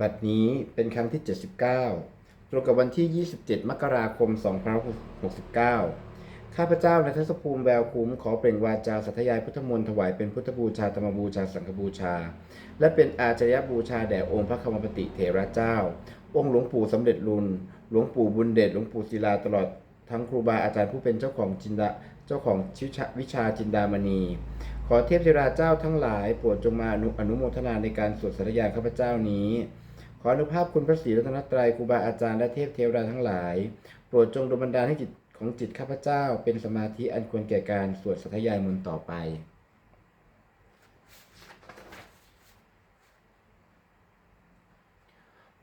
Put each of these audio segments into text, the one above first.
บัดนี้เป็นครั้งที่ 79 ตรงกับวันที่ 27 มกราคม 2569 ข้าพเจ้าในทศภูมิแววคุ้มขอเปล่งวาจาสัทยายพุทธมนต์ถวายเป็นพุทธบูชาธรรมบูชาสังฆบูชา และเป็นอาจารยบูชาแด่องค์พระคมปติเถระเจ้า องค์หลวงปู่สำเร็จรุนหลวงปู่บุญเดชหลวงปู่ศิลาตลอดทั้งครูบาอาจารย์ผู้เป็นเจ้าของจินดาเจ้าของชิวชะวิชาจินดามณี ขอเทพเทราเจ้าทั้งหลายโปรดจงมาอนุอนุโมทนาในการสวดสาธยาข้าพเจ้านี้ ออนุภาพคุณพระศรีรัตนตรัยครูบาอาจารย์และเทพเทวดาทั้งหลาย โปรดจงดลบันดาลให้จิตของจิตข้าพเจ้า เป็นสมาธิอันควรแก่การสวดสัทยายมนต์ต่อไป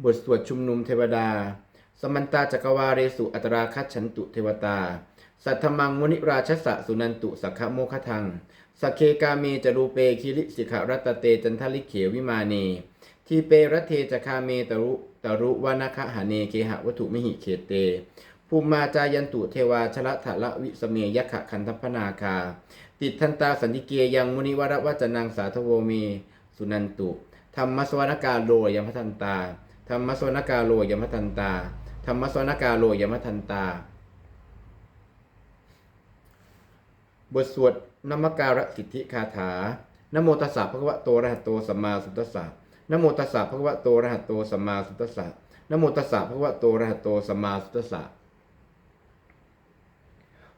บทสวดชุมนุมเทวดา สมันตาจักรวาเรสุอัตราคัจฉันตุเทวตา สัทธมังมุนิราชสะสุนันตุสักขโมคทังสกเคกาเมจรูเปคิริสิกขรัตเตจันทลิเขวิมาเน ทีเปรเทจคาเมตรุตรุวานาคหาเนเคหะวัตถุมิหิเขเตภูมิมาจายันตุเทวาชละทะละวิสเมยขะคันทพนาคา ติดทันตาสันติเกยังมุนิวรวัจนังสาทโวเมสุนันตุธรรมสวนกาโลยมทันตาธรรมสวนกาโลยมทันตาธรรมสวนกาโลยมทันตา บทสวดนมการสิทธิคาถานโมตัสสะภะคะวะโตระหะโตสัมมาสัมพุทธัสสะ นโมตัสสะภะคะวะโตระหะโตสัมมาสัมพุทธัสสะนโมตัสสะภะคะวะโตระหะโตสัมมาสัมพุทธัสสะ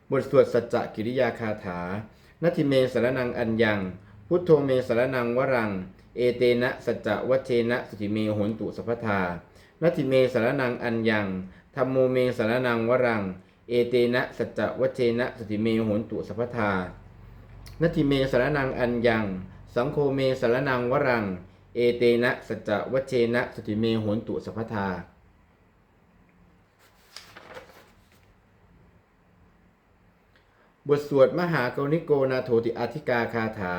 บทสวดสัจจกิริยาคาถานาทิเมสารนังอัญญัง พุทโธเมสารนังวรัง เอเตนะสัจจวัเชนะสุติเมโหนตุสัพพทานาทิเมสารนังอัญญังธรรมโมเมสารนังวรัง เอเตนะสัจจวัเชนะสุติเมโหนตุสัพพทานาทิเมสารนังอัญญัง สังโฆเมสารนังวรัง เอเตนะสัจวัชเชนะสติเมโหนตุสัพพทาบทสวดมหากรณิโกนาโถติอธิกาคาถา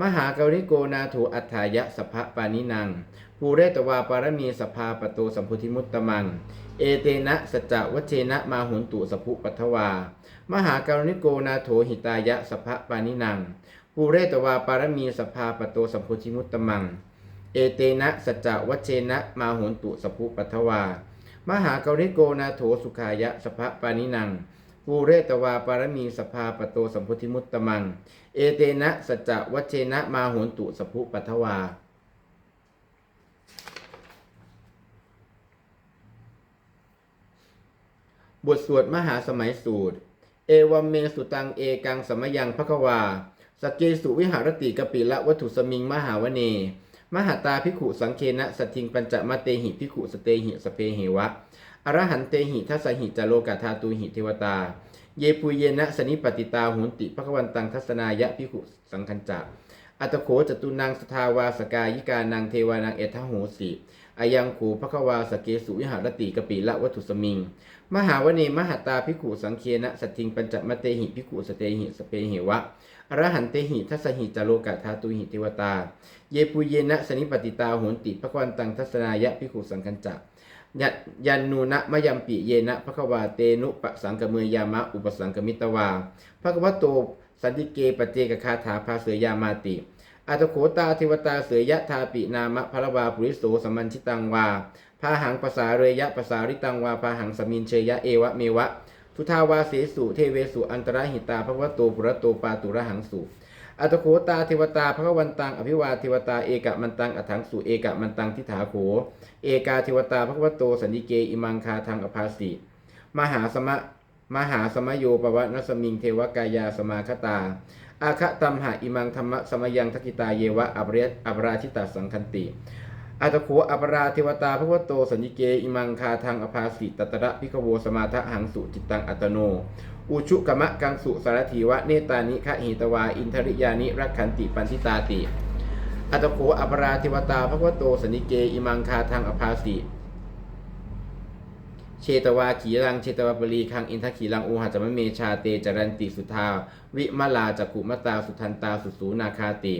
มหากรณิโกนาโถอัฏฐายะสภะปานินัง ภูเรตวาปารมีสภาปโตสัมพุทิมุตตมัง เอเตนะสัจวัชเชนะมาหุนตุสภุปัทวา มหากรณิโกนาโถหิตายะสภะปานินัง ภูเรตวาปารมีสภาปโตสัมพุทิมุตตมัง เอเตนะสัจจวัชเชนะ มาหุนตุสภุปัทวา มหากริโกนาโถสุขายะสภะปานินังปูเรตวาปารมีสภาปโตสัมพุทธิมุตตมัง เอเตนะสัจจวัชเชนะมาโหนตุสภุปัทวาบทสวดมหาสมัยสูตร เอวัมเมสุตังเอกังสมยังภควาสเกสุวิหารติกปิละวัตถุสมิงมหาวเน มหาตาพิขุสังเคนะสัทิงปัญจมาเตหิพิขุสเตหิสเพเหวะอรหันเตหิทัสหิจโลกาธาตุหิเทวตา เยปุเยนะสนิปติตาหุนติภควันตังทัศนายะพิขุสังคัญจะอัตโขจตุนังสทาวาสกายิกานังเทวานังเอทโหสิอายังขูภควาสเกสุวิหารติกปิละวัตถุสมิง มหาวเนมหาตาพิขุสังเคนะสัททิงปัญจมเตหิพิขุสเตหิสเปเหวะ อรหันเตหิทัสหิจโลกาธาตุหิเทวตา เยปุเยนะสนิปติตาโหนติภควันตังทัศนายะพิขุสังคัญจะยันยันนูนะมะยัมปิเยนะภควาเตนุปสังกเมยามะอุปสังกมิตวาภควโตสันติเกปเจกคาถาภาเสยยามาติอัตโขตาเทวตาเสยยะทาปินามะพระวาปุริโสสมมัญชิตังวาพาหังภาษาเรยะภาษาริตังวาพาหังสมินเชยะเอวะเมวะ ทุทาวาเสสุเทเวสุอันตรหิตาภควโตปุระโตปาตุระหังสุอัตโขตาเทวตาพระวันตังอภิวาเทวตาเอกะมันตังอัถังสุเอกะมันตังทิฏฐาโขเอกาเทวตาพระวโตสันนิเกอิมังคาทางอภาสิมหาสมะมหาสมโยปวะนสมิงเทวกายาสมาคตา อาคะตัมหะอิมังธรรมะสมยังทักิตาเยวะอัปเรยอัปราชิตาสังคันติ อัตโขอัปราเทวตาพระวโตสันนิเก อิมังคาทางอภาสิตตระพิกโวสมาทะหังสุจิตตังอัตโน อุชุกมะกังสุสารถีวะเนตานิคะหิตวา อินทริยานิรักขันติปันทิตาติ อัตโขอัปราเทวตาพระวโตสนิเก อิมังคาทางอภาสิเชตวาขีรังเชตวาปรีคังอินทขีรังอุหัจมเมชาเตจรันติสุทา วิมลาจักขุมตาสุทันตาสุสูนาคาติ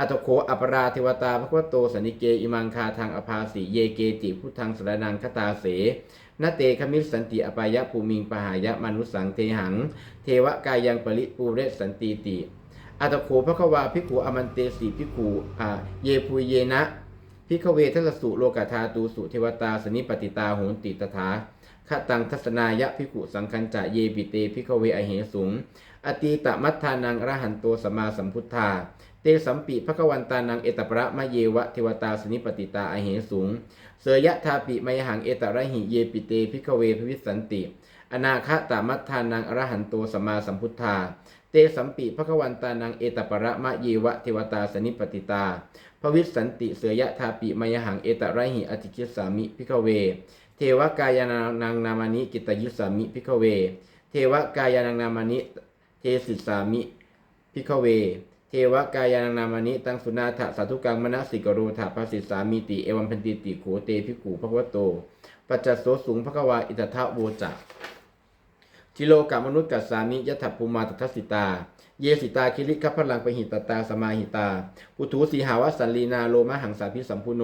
อัตโขอัปราเทวตาพระวโตสนิเกอิมังคาทางอภาสิเยเกจิพุทธังสรนังคตาเสนเตคมิสสันติอปายะภูมิงปหายะมนุสังเทหัง เทวกายังปริปูเรสันติติอัตโขภควาภิกขุอมันเตสีภิกขุอาเยปุเยนะพิกเวทัสสุโลกธาตูสุเทวตาสนิปติตาโหนติตถาคตังทัศนายะพิกุสังคัญจะเยปิเตพิกเวอเหสุง อตีตมัทธานังอรหันโตสมมาสัมพุทธา เตสัมปิภควันตานังเอตประมะเยวะเทวตาสนิปติตาอเหสุงเสยยะทาปิมยหังเอตระหิเยปิเตพิกเวภวิสันติ อนาคตามัทธานังอรหันโตสมมาสัมพุทธา เตสัมปิภควันตานังเอตประมะเยวะเทวตาสนิปติตาภวิสันติเสยยะทาปิมยหังเอตระหิอติคิสามิพิกเว เทวกายานังนามานิกิตยุสามิพิกเว เทวกายานังนามานิเทสิสามิพิกเว เทวกายานังนามานิตังสุนาถะสาธุกังมณสิกโรถาภาสิสามีติเอวัมพันติติโขเตพิกูภควโต ปัจจสโสสุงภควาอิตทะโวจักทิโลกามนุษย์กัสสามิยะถัพภูมาตทัสสิตา เยสิตาคิริคัพลังปหิตตาสมาหิตาปุถุสีหาวสันลีนาโลมะหังสาพิสัมพุโน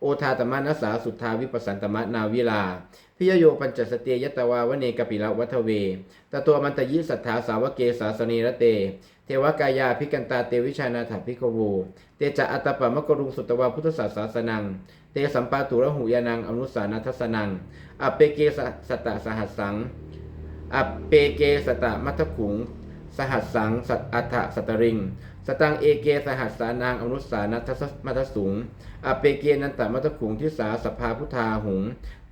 โอทาตมะนัสสาสุทธาวิปัสสันตมะนาวิลา พิยโยปัญจสเตยตวาวเนกปิละวัทเว ตตัวมันตยิสัทธาสาวกเกสาสเนระเต เทวกายาพิกันตาเตวิชานาถาพิโกโว เตจะอัตปะมะกรุงสุตวาพุทธศาสสนัง เตสัมปาตุระหุยานังอนุสานัทสนัง อเปเกสสตตะสหัสสัง อเปเกสตะมัทขุง สหัสสัง สัตอัฏฐสัตตริง สตังเอเกสหัสสานางอนุสานัทสมัทสุง อเปเกนันตมัทขุงทิสาสภาพุทธาหุง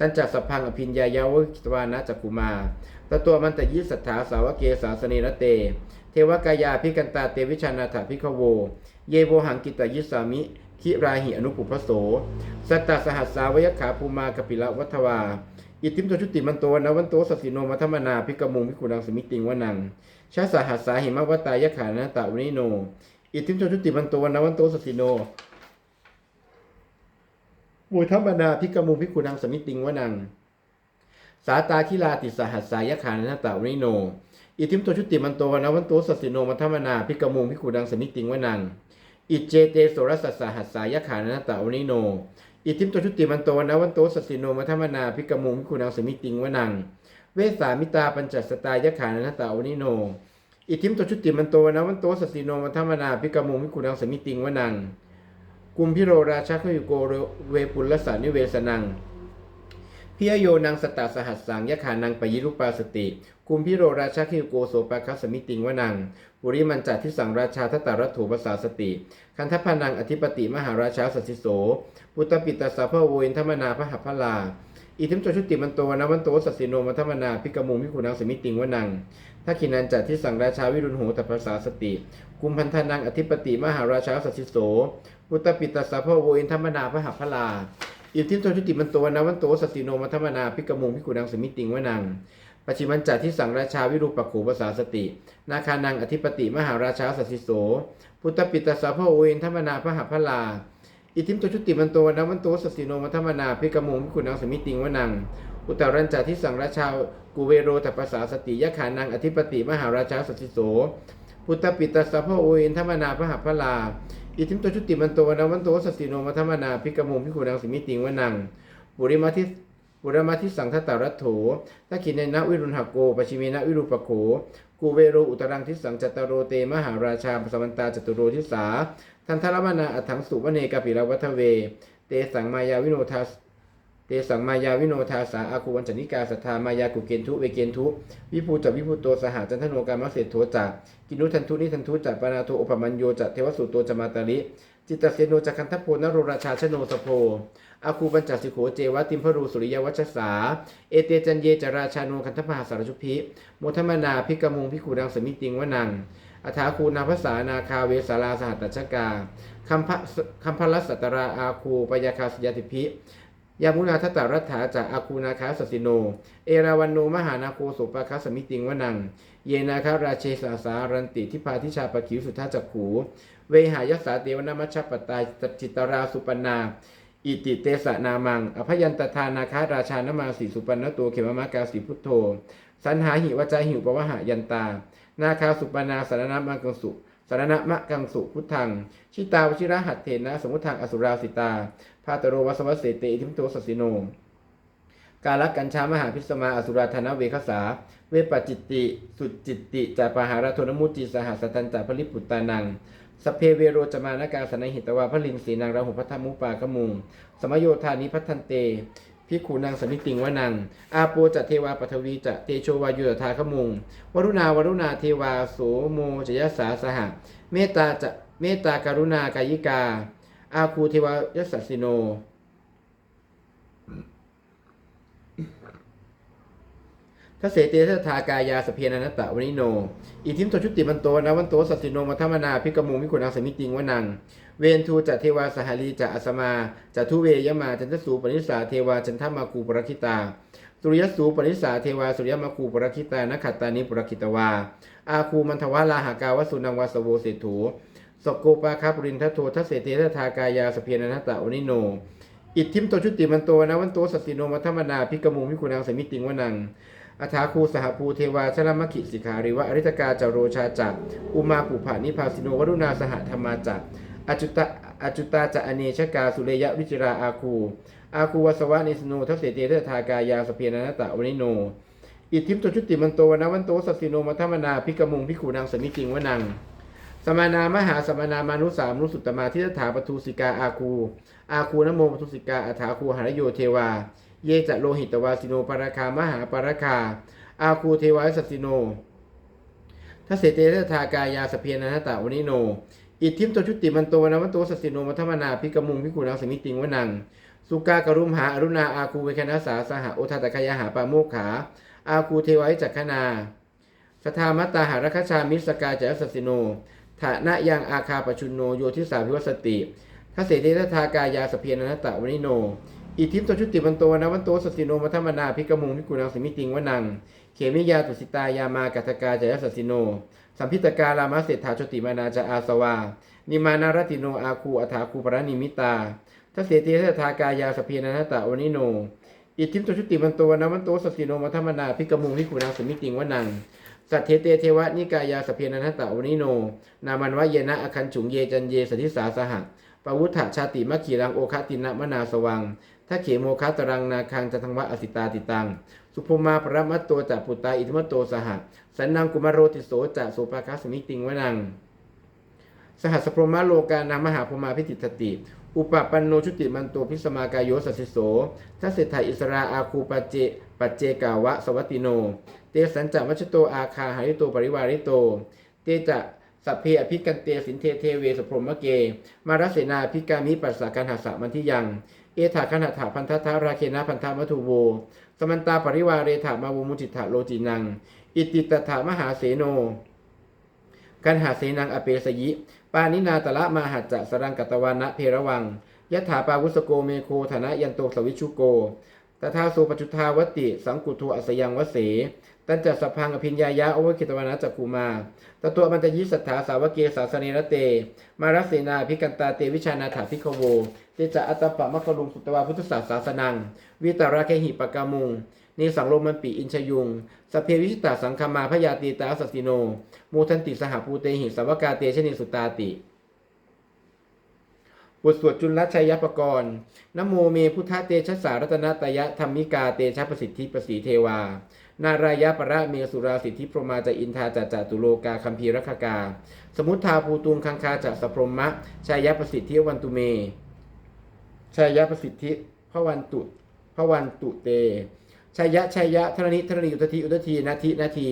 ตันจักสพังอภิญญายาวกิตวานะจักกุมาตตัวมันตยิสัทธาสาวกเกสาสเนระเต เทวกายาพิกันตาเตวิชานาถาพิกโว เยโวหังกิตยิสามิคิราหิอนุปุพโส สัตตสหัสสาวยขาภูมากปิละวัทวา อิทิมโตชุติมันโตนวันโตสสสิโนมัทมนาพิกมุงพิกุดังสมิติงวนัง ชาสหัสสาหิมวตายขานะตะวนิโน อิทิมโตชุติมันโตนวันโตสสสิโน มุทัมนาพิกมุงพิกุดังสมิติงวนัง สาตาคิลาติสหัสสายขานะตะวนิโน อิทิมโตชุติมันโตนวันโตสสสิโนมัทมนาพิกมุงพิกุดังสมิติงวนัง อิเจเตโสรสัสสหัสสายขานะตะวนิโน อิทิมโตชุติมันโตนะวันโตสสสิโนมัทมนาพิกมุงพิกุนังสมิติงวนัง เวสามิตาปัญจสตายขานนตาวนิโน อิทิมโตชุติมันโตนะวันโตสสสิโนมัทมนาพิกมุงพิกุนังสมิติงวนัง กุมพิโรราชาขยุโกเวปุลสานิเวสนังพิยโยนังสตาสหัสสังยะขานังปยิรุปาสติ กุมพิโรราชาคิโกโสปาคัสสมิติงวนังปุริมันจัดที่สังราชาทตารัตถุภาษาสติ คันทพานังอธิปติมหาราชาสัสสิโส ปุตตปิตาสาพโวเนธรรมนาพระหัพลาอิทิมโจชุติมันโตนะวันโตสัสสิโนมัทมนาพิกมุงพิคุนังสมิติงวนัง ทักขินันจัดที่สั่งราชาวิรุณโหตภาษาสติ กุมพันธนังอธิปติมหาราชาสัสสิโสปุตปิตาสาพโวเนธรรมนาพระหัพพลาอิทิมโจชุติมันโตนะวันโตสัสสิโนมัทมนาพิกมุงพิคุนังสมิติงวนังปัจฉิมันจัดที่สังราชาวิรูปขูภาษาสติ นาคานังอธิปติมหาราชาสัสิโส พุทธปิตาสาพโวเนธรรมนาพระหัพพลา อิทิมโตชุติมันโตนะวันโตสสสิโนมัทมนาพิกมุงพิคุนังสมิติงวนัง อุตรัญจาที่สังราชากุเวโรตัปภาษาสติยะขานังอธิปติมหาราชาสัสสิโส พุทธปิตาสัพพโอเอนธรรมนาพระหัพพลา อิทิมโตชุติมันโตวนะวันโตสสสิโนมัทมนาพิกมุงพิคุนังสิมิติงวนังปุริมาทิปุรมาทิสังทตารัตโถทักขินในนะวิรุณหโกปชิเมนะวิรูปโข กูเวโรอุตรังทิสังจัตโรเตมหาราชาสมันตาจตุโรทิสา ทันทรมนาอัถังสุวเนกปิรวัทเว เตสังมายาวิโนทัส เตสังมายาวิโนทาสาอาคูวันจนิกาสัทธามายากุเกนทุเวเกนทุวิภูจวิภูโตสหจันทโนการมะเศรษโทจักกินุทันทุนิทันทุจักปานาโทอุปมัญโยจักเทวสุโตจมาตาลิจิตตเสโนจักคันทโพนโรราชาชโนสโพอาคูปัญจสิโขเจวะติมพรูสุริยวัชสา เอเตจันเยจราชาโนคันทพหาสารชุพิโมทมนาพิกมุงพิคูดังสมิติงวนังอัฐาคูนาภาษานาคาเวสาราสหัตตชกาคัมพะคัมพลัสสตราอาคูปยาคาสยติพิ ยามุนาทตารัฐาจากอาคูนาคาสสิโน เอราวันโนมหานาโคสุปาคาสมิติงวนัง เยนาคาราเชสาสารันติทิพาทิชาปคิวสุทธาจักขู เวหายสาเตวนามัชปตายจิตราสุปนา อิติเตสนามัง อภยันตทานาคาราชานมาสีสุปนนตัวเขมมากาสีพุทโธ สันหาหิวจาหิวปวหายันตา นาคาสุปนาสารณมังกังสุสารณมะกังสุพุทธัง ชิตาวชิระหัตเถนะ สมุทังอสุราสิตาาตโรวัสวัสเสตอิทิมโตสสสิโน กาลกัญชามหาพิสมาอสุราธนเวคสา เวปจิตติ สุจิตติจาปหาราโทนมุจิสหัสตันจาภริปุตตานังสเพเวโรจมานากาสนหิตวาพลินสีนางราหุพัทธมุปากมุง สมโยธานิพัทันเตพิขุนางสมิติงวนัง อาโปจะเทวาปฐวีจะเตโชวายุตถาขมุง วรุณาวรุณาเทวาโสโมจยสาสหะ เมตตาจะเมตตาการุณากายิกา อาคูเทวายสัสสิโน ทเสเตทะทากายาสเพียนันตะวนิโน อิทิมโตชุติมันโตนะวันโตสัสสิโนมัทมนาพิกมุงพิกุณังสมิติงวนัง เวนทูจัตเทวาสหารีจะอัสมาจัทุเวยมาจันทสูปนิสาเทวาจันทมาคูปรคิตาสุริยสูปนิสาเทวาสุริยมาคูปรคิตานขัตตานิปรคิตวา อาคูมันทวาลาหากาวสุนังวาสโวเศถู สกโกปาคาปรินทโททเสเตทะทากายาสเพียนันตะวนิโน อิทธิมโตชุติมันโตนะวันโตสัสสิโนมัทมนาพิกมุงพิกุณังสมิติงวนังอัฐาคูสหภูเทวาชลมขิสิขาริวะอริตกาจโรชาจักอุมาปุภานิพาสิโนวรุณาสหธรรมาจักอจุตะอจุตาจะอเนชกาสุเลยะวิจิราอาคู อาคูวสวะนิสโนทัสเสเตเททากายาสเพียนนตะวนิโนอิทธิมโตชุติมันโตนะวันโตสัสสิโนมัทมนาพิกมุงพิขูนางสมิจิงวนัง สมานามหาสมานามานุสามุสุตตมาทิฏฐาปทุสิกาอาคูอาคูนโมปทุสิกาอัฐาคูหารโยเทวา เยจะโลหิตวาสิโนปาราคามหาปราคา อาคูเทวาสัสิโนทัเสเตทะทากายาสเพียนันตะวนิโน อิทิมโตชุติมันโตนะวันโตสัสสิโนมัทมนาพิกมุงพิกุณังสมิติงวนัง สุกากรุมหาอรุณาอาคูเวคณาสาสหโอทาตะคายาหาปาโมกขา อาคูเทวายจักขนาสทามัตตาหารคชามิสกาจัสสิโน ฐานะยังอาคาปชุนโนโยทิสาพิวสติทัสเสเตทะทากายาสเพียนันตะวนิโน อิทิมตชุติมันโตนะวันโตสสิโนมัทมนาพิกมุงพิกุณังสิมิติงวนัง เขมิยาตุสิตายามากัตกาจายสัสสิโน สัมพิตการามาเศรษฐาชติมานาจาอาสวา นิมานารติโนอาคูอัฐาคูปรนิมิตาทัสเสตทัทากายาสเพียนันตะวนิโน อิทิมตุชุติมันโตนะวันโตสสิโนมัทมนาพิกมุงพิกุณังสิมิติงวนัง สัทเทเตเทวะนิกายาสเพียนันตะวนิโน นามันวะเยนะอคันฉุงเยจันเยสทิสาสหะปวุฒะชาติมะขีรังโอคตินะมนาสวังถ้าเขโมคาตรังนาคังจะทังวะอสิตาติตัง สุภมาปรมัตโตจะปุตตาอิทมตโตสหะสันนังกุมารโรติโสจะโสภาคัสมิติงวนัง สหัสพรหมโลกานามหาพรมาพิติตติอุปปันโนชุติมันโตพิสมากายโยสัสสิโสทัสเศรษฐาอิสราอาคูปเจ ปัจเจกาวะสวัตติโน เตสัญจวัชโตอาคาหาริโตปริวาริโต เตจะสัพเพอภิกันเตสินเทเทเวสพรมเก มารเสนาภิกามิปัสสากันหาสะมันทิยัง เอถาคณถาพันธทาราเคนะพันธมัทุโว สมันตาปริวาเรถามาวมุจิตถาโลจินัง อิติตถามหาเสโนกันหาเสนังอเปสยิ ปานินาตละมาหัจจะสรังกัตวานะเพระวังยถาปาวุสโกเมโคธนะยันโตสวิชุโก ตถาโสปจุทาวติ สังกุโทอัสยังวเสตันจัสสพพังอภิญญายะโอวคิตวานะจักคูมาตตัวมันตยิสัทธาสาวเกสาสเนรเต มารเสนาพิกันตาเตวิชานาถาพิคโวเตจะอัตปะมะกลุงสุตวาพุทธศาสาสนัง วิตาราเคหิปกามุงนิสังโลมันปีอินชยุง สเพวิชิตาสังคมาพยาตีตาสัสิโน มูทันติสหภูเตหิสวกาเตชนิสุตาติ บทสวดจุลชัยยปกรณ์นโมเมพุทธเตชะสารัตนตยะธรรมิกาเตชะประสิทธิประสีเทวา นารายะประเมสุราสิทธิพรมาจะอินทาจะจตุโลกาคัมภีรคกา สมุทธาภูตุงคังคาจะสพรมะชายะประสิทธิวันตุเมชายะประสิทธิพระวันตุพระวันตุเต ชัยยะชัยยะธรณิธรณีอุตติอุตทีนาทีนาที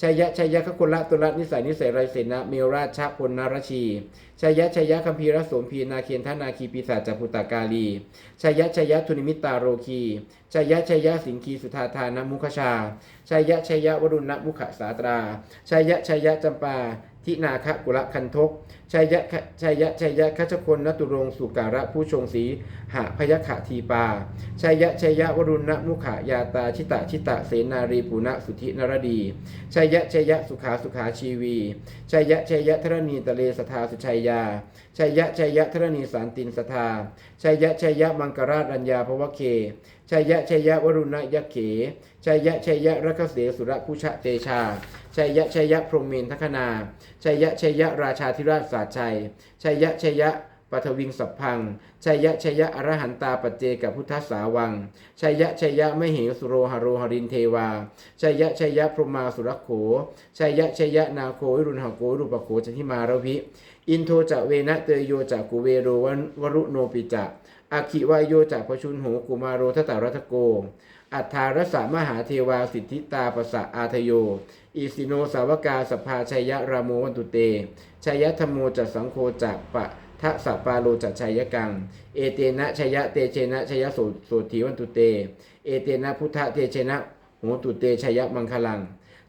ชัยยะชัยยะขกุละตุละนิสัยนิสัยไรเสนะเมวราชพลนารชีชัยยะชัยยะคัมภีรสมพีนาเคียนทนาคีปีศาจจพุตตากาลีชัยยะชัยยะทุนิมิตาโรคีชัยยะชัยยะสิงคีสุธาทานมุขชาชัยยะชัยยะวรุณมุขสาตราชัยยะชัยยะจำปา ทินาคะกุละคันทกชัยยะชัยยะชัยยะคัจคนนตุรงสุการะผู้ชงสีหะพยขะทีปาชัยยะชัยยะวรุณมุขายาตาชิตะชิตะเสนารีปุณะสุธินรดีชัยยะชัยยะสุขาสุขาชีวีชัยยะชัยยะธรณีตะเลสทาสุชัยยาชัยยะชัยยะธรณีสารตินสทาชัยยะชัยยะมังกราชัญญาภวเคชัยยะชัยยะวรุณยะเขชัยยะชัยยะรักเสสุรพุชะเตชา ชัยยะชัยยะพรหมินทคนาชัยยะชัยยะราชาธิราชสาชัยชัยยะชัยยะปัทวิงสัพพัง ชัยยะชัยยะอรหันตาปัจเจกับพุทธสาวัง ชัยยะชัยยะมเหสุโรหโรหรินเทวา ชัยยะชัยยะพรหมาสุรโข ชัยยะชัยยะนาโควิรุณหโกรูปโขจันทิมารวิ อินโทจะเวนะเตยโยจะกุเวโรวันวรุโนปิจะอาคิวายโยจะพชุนโหกุมารโรทตารัตโก อัฏฐารสามหาเทวาสิทธิตาปสะอาทโย อิสิโนสาวกาสภาชัยยะรามโมวันตุเตชัยยะธรรมโมจัสังโฆจักปะทะสัปปาโลจัชัยยกัง เอเตนะชัยยะเตเชนะชัยยะโสโสถีวันตุเต เอเตนะพุทธเตเชนะโหตุเตชัยยะมังคลัง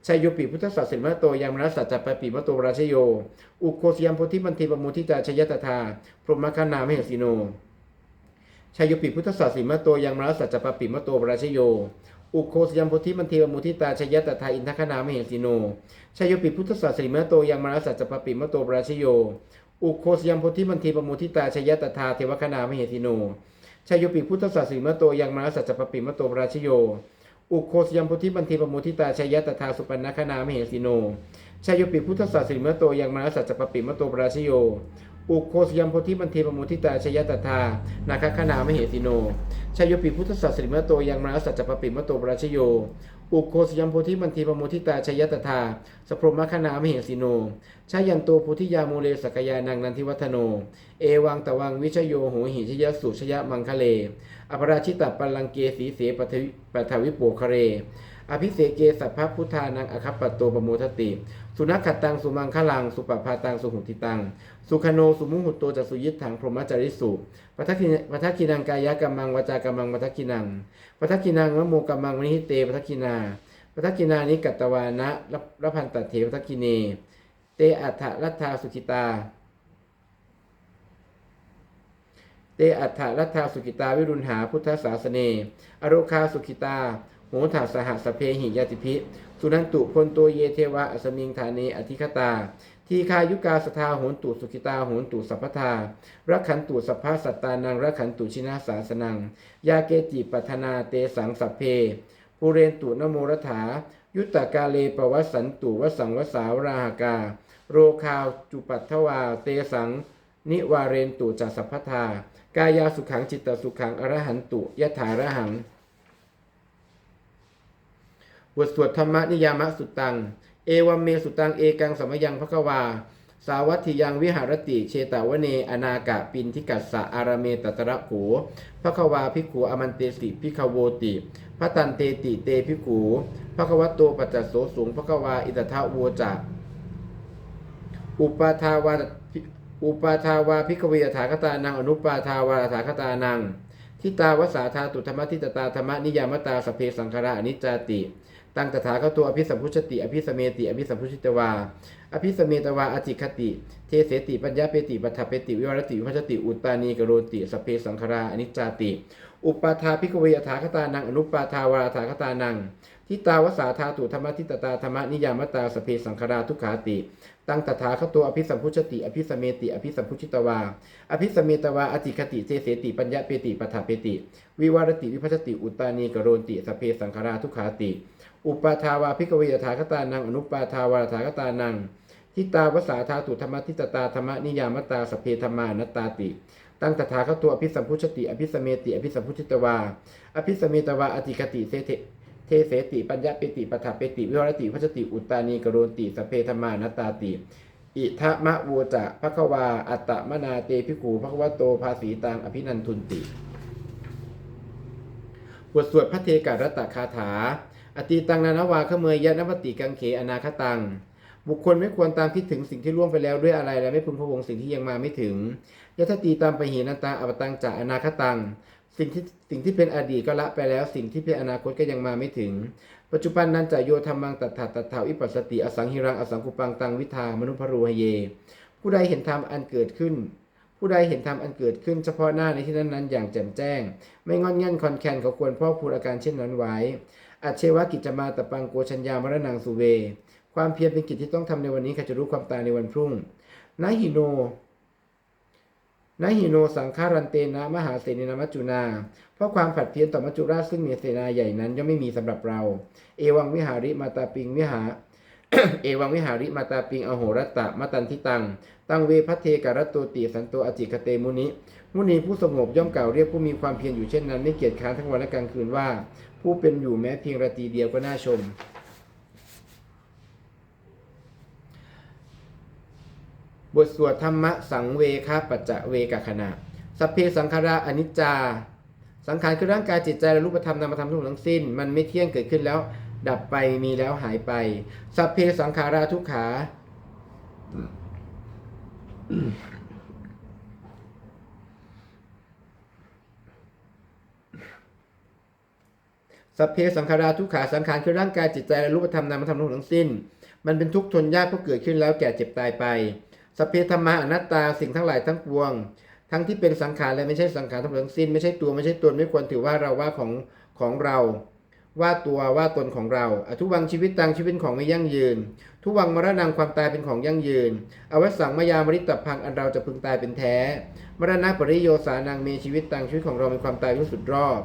ชัยโยปิพุทธศาสนิมโตยังมรัสัจจปปิมโตราชโย อุโคสยามโพธิมันเทปมุทิตาชยตถาพรหมคานามเหสิโน ชัยโยปิพุทธศาสิมโตยังมรสัจจปปิมโตราชโย อุโคสยมโพธิมันเทปมุทิตาชยตถาอินทคานามเหสิโนชัยโยปิพุทธศาสิมโตยังมรสัจจปปิมโตราชโยอุโคสยมโพธิมันเทปมุทิตาชยตถาเทวคานามเหสิโนชัยโยปิพุทธศาสิมโตยังมรสัจจปปิมโตราชโยอุโคสยมโพธิมันเทปมุทิตาชยตถาสุปันนคานามเหสิโนชายโยปิพุทธศาสิมโตยังมรสัจจปปิมโตปราชโย อุโคสยมโพธิมันเทปมุทิตาชยตถานาคคณามเหสิโนชายโยปิพุทธศาสนิมโตยังมรสัจจปปิมโตปราชโย อุโคสยมโพธิมันเทปมุทิตาชยตถาสพรมคณามเหสิโนชายันโตพุทธิยามูเลสกยานังนันทิวัฒโน เอวังตวังวิชโยโหหิชยสุชยมังคะเล อปราชิตปัลังเกสีเสปทวิปโปคะเร อภิเสเกสัพพพุทธานังอคัปปตโตปโมทติ สุนัขขตังสุมังคลัง สุปภาตังสุหุติตัง สุขโนสุมุหุตโตจัสุยิตถังพรหมจริสุปัทกินปัทกินังกายะกัมมังวาจากัมมังปัทกินังปัทกินังวโมกัมมังวนิหิเตปัทกินาปัทกินานิกัตตวานะรพันตเถปัทกิเน เตอัฏฐรัตถาสุขิตา เตอัฏฐรัตถาสุขิตาวิรุณหาพุทธศาสเน อโรคาสุขิตาโหถาสหสเพหิยติพิ สุนันตุพลโตเยเทวะอสมิงฐาเนอธิคตา ทีคายุกาสทาโหนตุสุขิตาโหนตุสัพพทารักขันตุสัพพะสัตตานังรักขันตุชินาสาสนัง ยาเกจิปัทนาเตสังสัพเพภูเรนตุนโมรถา ยุตตกาเลปวัสสันตุวสังวสาวราหกา โรคาวจุปัทวาเตสัง นิวาเรนตุจัสสัพพทากายาสุขังจิตตสุขังอรหันตุยถารหัง บทสวดธรรมนิยามสุตัง เอวัมเมสุตังเอกังสมยังพระกวา สาวัตถิยังวิหารติเชตาวเน อนากะปินทิกัสสะอารเมตตระโขพระควาภิกขุอมันเตสิพิคโวติพระตันเตติเตภิกขุพระควโตปัจจโสสูงพระควาอิตทะโวจะอุปาทาวาอุปาทาวาภิกเวยถาคตานังอนุปาทาวาถาคตานังทิตาวสาธาตุธรรมทิตตาธรรมนิยามตาสเพสังคาราอนิจจติ ตั้งตถาคตตัวอภิสัมพุชติ อภิสเมติ อภิสัมพุชิตวา อภิสเมตวาอจิคติ เทเสติปัญญาเปติปัฏฐเปติ วิวรติวิพัชติ อุตตานีกโรติสเพสังคาราอนิจจาติ อุปาทาภิกเวยถาคตานังอนุปาทาวาถาคตานังทิตาวสาธาตุธรรมทิตตาธรรมนิยามตาสเพสังคาราทุกขาติ ตั้งตถาคตตัวอภิสัมพุชติ อภิสเมติ อภิสัมพุชิตวา อภิสเมตวาอจิคติเทเสติปัญญาเปติปัฏฐเปติ วิวรติวิพัชติ อุตตานีกโรติสเพสังคราทุกขาติ อุปาทาวาภิกเวยถาคตานังอนุปาทาวาถาคตานังทิตาวสาธาตุธรรมทิตตาธรรมนิยามตาสเพธรรมานตาติ ตั้งตถาคตตัวอภิสัมพุชติ อภิสเมติ อภิสัมพุชิตวา อภิสเมตวาอจิคติเทเทเทเสติปัญญาเปติปัฏฐเปติวิวรติพัชติอุตตานีกโรติสเพธรรมานตาติ อิทะมะโวจะภะควา อัตตมนาเตพิกูภคะวะโตภาสีตังอภินันทุนติบทสวดพระเทการัตตคาถา อตีตังนานาวาขเมยยะนวติกังเขอนาคตัง บุคคลไม่ควรตามคิดถึงสิ่งที่ล่วงไปแล้วด้วยอะไรและไม่พึงพะวงสิ่งที่ยังมาไม่ถึงยะทตีตามไปเหนันตาอปตังจะอนาคตัง สิ่งที่สิ่งที่เป็นอดีตก็ละไปแล้ว สิ่งที่เป็นอนาคตก็ยังมาไม่ถึง ปัจจุบันนั้นจะโยธรรมังตัดถาตัดถาวิปัสสติอสังหิรังอสังคุปังตังวิทามนุพรูหเย ผู้ใดเห็นธรรมอันเกิดขึ้นผู้ใดเห็นธรรมอันเกิดขึ้นเฉพาะหน้าในที่นั้นนั้นๆอย่างแจ่มแจ้ง ไม่งอนแง่นคอนแคนเขาควรพ่อพูดอาการเช่นนั้นไว้ อัจเชวะกิจมาตะปังโกชัญญามรณังสุเว ความเพียรเป็นกิจที่ต้องทำในวันนี้ใครจะรู้ความตายในวันพรุ่งนาหิโนนาหิโนสังฆารันเตนะมหาเสนนามัจจุนา เพราะความผัดเพี้ยนต่อมัจจุราชซึ่งมีเสนาใหญ่นั้นย่อมไม่มีสำหรับเรา เอวังวิหาริมาตาปิงวิหา เอวังวิหาริมาตาปิงอโหรตตะมตันทิตัง ตังเวพัเทการตโตติสันโตอจิคเตมุนิ มุนีผู้สงบย่อมกล่าวเรียกผู้มีความเพียรอยู่เช่นนั้นไม่เกียจค้านทั้งวันและกลางคืนว่า ผู้เป็นอยู่แม้เพียงราตรีเดียวก็น่าชม บทสวดธรรมะสังเวคาปัจจะเวกขณะสัพเพสังขาราอนิจจา สังขารคือร่างกายจิตใจและรูปธรรมนามธรรมทุกทั้งสิ้น มันไม่เที่ยงเกิดขึ้นแล้ว ดับไปมีแล้วหายไป สัพเพสังขาราทุกขา สัพเพสังขาราทุกขาสังขารคือร่างกายจิตใจและรูปธรรมนามธรรมทุกทั้งสิ้น มันเป็นทุกข์ทนยากเพราะเกิดขึ้นแล้วแก่เจ็บตายไป สัพเพธรรมะอนัตตาสิ่งทั้งหลายทั้งปวง ทั้งที่เป็นสังขารและไม่ใช่สังขารทั้งทั้งสิ้น ไม่ใช่ตัวไม่ใช่ตนไม่ควรถือว่าเราว่าของของเราว่าตัวว่าตนของเรา อทุวังชีวิตตังชีวิตของไม่ยั่งยืน ทุวังมรณังความตายเป็นของยั่งยืน อวสังมายามริตพังอันเราจะพึงตายเป็นแท้ มรณะปริโยสานังเมชีวิตตังชีวิตของเราเป็นความตายที่สุดรอบ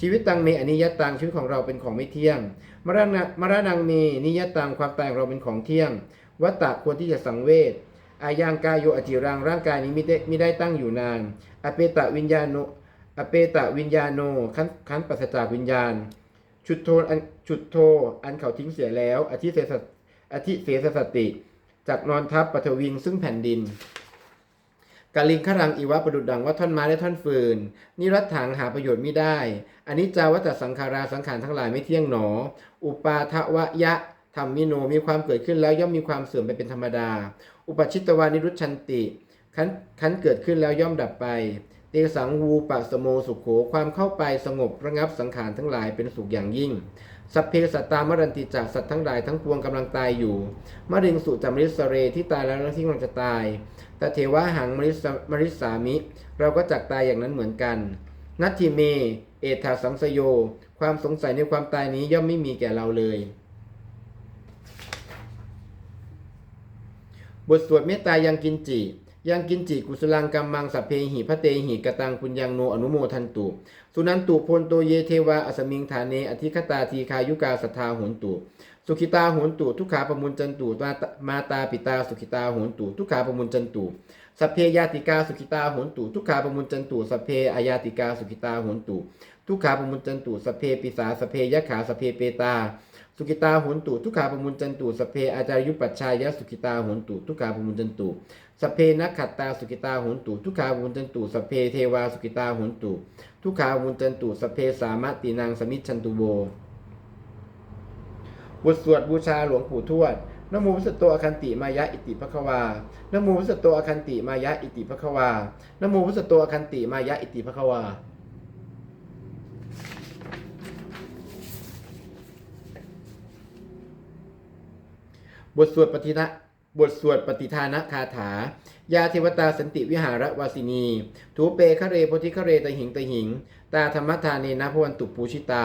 ชีวิตตังเมอนิยตังชีวิตของเราเป็นของไม่เที่ยง มรณะมรณังเมนิยตังความตายของเราเป็นของเที่ยง วัตตะควรที่จะสังเวชอายังกายโยอจิรังร่างกายนี้ไม่ได้ไม่ได้ตั้งอยู่นาน อเปตะวิญญาโนอเปตะวิญญาโนขันขันปัสจากวิญญาณ ชุดโทอันชุดโทอันเขาทิ้งเสียแล้วอธิเสสสอธิเสสสติจากนอนทับปฐวิงซึ่งแผ่นดิน กาลิงขรังอีวะประดุดดังว่าท่อนไม้และท่อนฟืน นิรัตถังหาประโยชน์ไม่ได้อันนี้จาวัตสังขาราสังขารทั้งหลายไม่เที่ยงหนอ อุปาทวยะธรรมมิโนมีความเกิดขึ้นแล้วย่อมมีความเสื่อมไปเป็นธรรมดา อุปชิตวานิรุชันติขันขันเกิดขึ้นแล้วย่อมดับไปเตสังวูปะสโมสุขโขความเข้าไปสงบระงับสังขารทั้งหลายเป็นสุขอย่างยิ่ง สัพเพสัตตามรันติจากสัตว์ทั้งหลายทั้งปวงกำลังตายอยู่มะริงสุจามริสเรที่ตายแล้วและที่กำลังจะตายแต่เทวะหังมริสมริสามิ เราก็จักตายอย่างนั้นเหมือนกัน นัตถิเม เอธาสังสโย ความสงสัยในความตายนี้ย่อมไม่มีแก่เราเลย บทสวดเมตตายังกินจิ ยังกินจิกุสลังกัมมังสัพเพหิพระเตหิกตังปุญญังโนอนุโมทันตุสุนันตุพนโตเยเทวาอสมิงฐานเนอธิคตาทีคายุกาสัทธาโหนตุสุขิตาโหนตุทุกขาปมุนจันตุมาตมาตาปิตาสุขิตาโหนตุทุกขาปมุนจันตุสัพเพยาติกาสุขิตาโหนตุทุกขาปมุนจันตุสัพเพอายาติกาสุขิตาโหนตุทุกขาปมุนจันตุสัพเพปิสาสัพเพยะขาสัพเพเปตา สุขิตาโหนตุทุกขาปมุนจันตุสเพอาจารยุปัชชายะสุขิตาโหนตุทุกขาปมุนจันตุสเพนักขัตตาสุขิตาโหนตุทุกขาปมุนจันตุสเพเทวาสุขิตาโหนตุทุกขาปมุนจันตุสเพสามะตินางสมิชชันตุโวบทสวดบูชาหลวงปู่ทวดนโมพุทธโตอคันติมายะอิติภควานโมพุทธโตอคันติมายะอิติภควานโมพุทธโตอคันติมายะอิติภควา บทสวดปฏินะบทสวดปฏิทานะคาถา ยาเทวตาสันติวิหารวาสินีทูเปคะเรโพธิคะเรตหิงตหิง ตาธรรมทานีนะพวันตุปูชิตา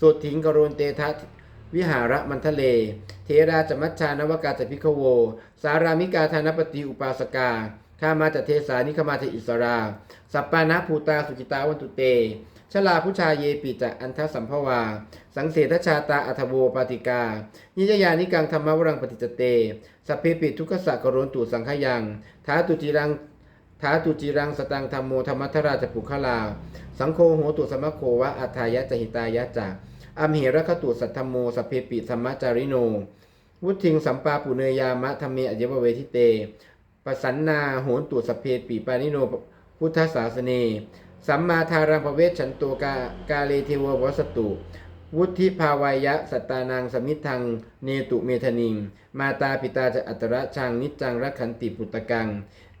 สุดถิงกโรนเตทะวิหารมันทะเล เทราจมัชชานวกาจพิคโว สารามิกาธานปฏิอุปาสกาข้ามาจเทสานิขมาเทอิสรา สัปปานะภูตาสุจิตาวันตุเต ชลาผู้ชาเยปิจะอันทสัมภวา สังเสทชาตาอัทโวปาติกา นิจยานิกังธรรมวรังปฏิจเต สัพเพปิทุกขสะกรนตุสังขยังท้าตุจิรังท้าตุจิรังสตังธรรมโมธรรมัทราจปุคลา สังโฆโหตุสมะโควะอัฏฐายะจหิตายะจักอมเหระคตุสัทธโมสพเพปิธรรมจาริโน วุทิงสัมปาปุเนยามะธรรมเมอเยวเวทิเตปสันนาโหนตุสพเพปิปานิโนพุทธศาสเน สัมมาทารังภเวชฉันโตกากาเลเทววสตุ วุธิภาวายะสัตตานังสมิทัง เนตุเมธนิง มาตาปิตาจะอัตระชังนิจจังรักขันติปุตตะกัง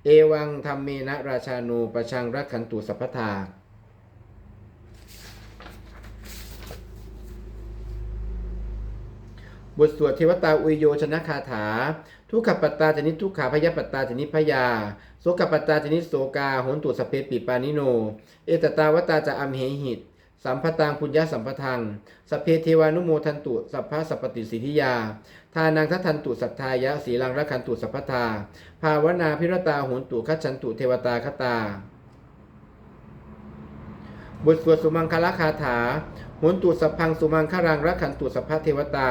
เอวังธรรมเมนะราชาโนประชังรักขันตุสัพพทาบทสวดเทวตาอุยโยชนะคาถา ทุกขปัตตาจนิทุกขาพยาปัตตาจนิพยาโสกปัตตาจนิโสกาโหนตุสเพปิปานิโน เอตตาวตาจะอัมเหหิต สัมพตังปุญญาสัมพทังสพเพเทวานุโมทันตุ สัพพะสัพปติสิทธิยา ทานังทัทันตุสัทธายะสีลังรักขันตุสัพพทา ภาวนาพิรตาโหนตุคัจฉันตุเทวตาคตา บทสวดสุมังคละคาถา หนตุสัพพังสุมังคารังรักขันตุสัพพะเทวตา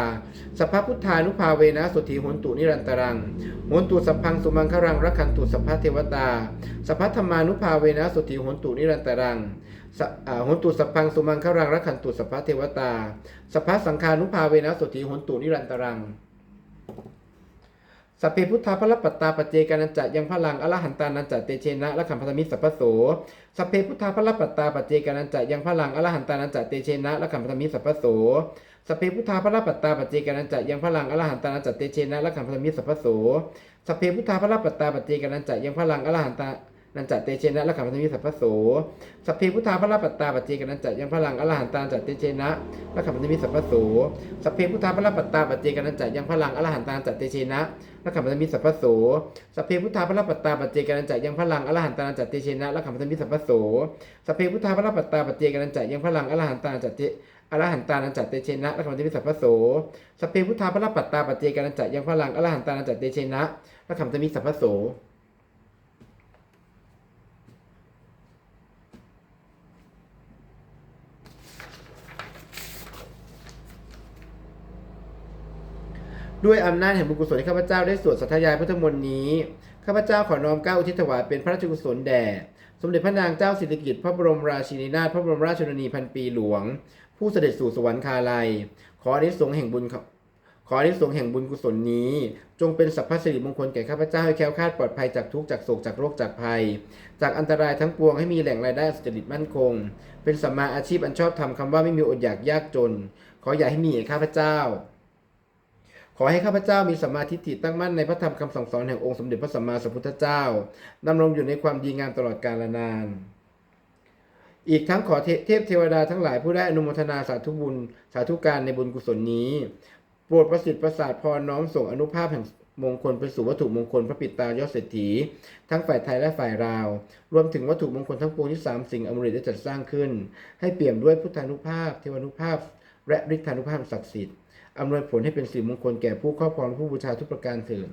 สัพพะพุทธานุภาเวนะสุธีโหนตุนิรันตรังโหนตุสัพพังสุมังคารังรักขันตุสัพพะเทวตา สัพพะธรรมานุภาเวนะสุธีโหนตุนิรันตรังสะโหนตุสัพพังสุมังคารังรักขันตุสัพพะเทวตา สัพพะสังฆานุภาเวนะสุธีโหนตุนิรันตรัง สัพเพพุทธาพระปัตตาปเจกานันจะยังพลังอรหันตานันจะเตเชนะละขัมพันธมิสัพพโสสัพเพพุทธาพระปัตตาปเจกานันจะยังพลังอรหันตานันจะเตเชนะละขัมพันธมิสัพพโสสัพเพพุทธาพระปัตตาปเจกานันจะยังพลังอรหันตานันจะเตเชนะละขัมพันธมิสัพพโสสัพเพพุทธาพระปัตตาปเจกานันจะยังพลังอรหันตา นันจะเตเชนะละขัมพันธมิสัพพโสสัพเพพุทธาพระปัตตาปจเจกนันจะยังพลังอรหันตานันจเตเชนะละขัมพันธมิสัพพโสสัพเพพุทธาพระปัตตาปจเจกนันจะยังพลังอรหันตานันจเตเชนะละขัมพันธมิสัพพโสสัพเพพุทธาพระปัตตาปัจเจกนันจะยังพลังอรหันตานันจัตเตเชนะละขัมพันธมิสัพพโสสัพเพพุทธาพระปัตตาปัจเจกนันจะยังพลังอรหันตานันจัตเตอรหันตานันจัตเตเชนะละขัมพันธมิสัพพโสสัพเพพุทธาพระปัตตาปัจเจกนันจะยังพลังอรหันตานันจัตเตเชนะละขัมพันธมิตรสัพพโส ด้วยอำนาจแห่งบุญกุศลที่ข้าพเจ้าได้สวดสัทยายพุทธมนต์นี้ข้าพเจ้าขอน้อมก้าอุทิศถวายเป็นพระราชกุศลแด่สมเด็จพระนางเจ้าสิริกิติ์พระบรมราชินีนาถพระบรมราชชนนีพันปีหลวง ผู้เสด็จสู่สวรรคาลัย ขออนิสงส์แห่งบุญขออนิสงส์แห่งบุญกุศลนี้ จงเป็นสัพพสิริมงคลแก่ข้าพเจ้าให้แคล้วคลาดปลอดภัยจากทุกข์จากโศกจากโรคจากภัย จากอันตรายทั้งปวงให้มีแหล่งรายได้สุจริตมั่นคง เป็นสัมมาอาชีพอันชอบทำคำว่าไม่มีอดอยากยากจน ขออย่าให้มีแก่ข้าพเจ้า ขอให้ข้าพเจ้ามีสัมมาทิฏฐิตั้งมั่นในพระธรรมคำสั่งสอนแห่งองค์สมเด็จพระสัมมาสัมพุทธเจ้าดำรงอยู่ในความดีงามตลอดกาลนาน อีกทั้งขอเทพเทวดาทั้งหลายผู้ได้อนุโมทนาสาธุบุญ สาธุการในบุญกุศลนี้ โปรดประสิทธิ์ประสาทพรน้อมส่งอนุภาพแห่งมงคลไปสู่วัตถุมงคลพระปิตายอดเศรษฐี ทั้งฝ่ายไทยและฝ่ายลาว รวมถึงวัตถุมงคลทั้งปวงที่สามสิ่งอมฤตได้จัดสร้างขึ้น ให้เปี่ยมด้วยพุทธานุภาพ เทวานุภาพ และฤทธานุภาพศักดิ์สิทธิ์ อำนวยผลให้เป็นสิริมงคลแก่ผู้ครอบครองผู้บูชาทุกประการเถิด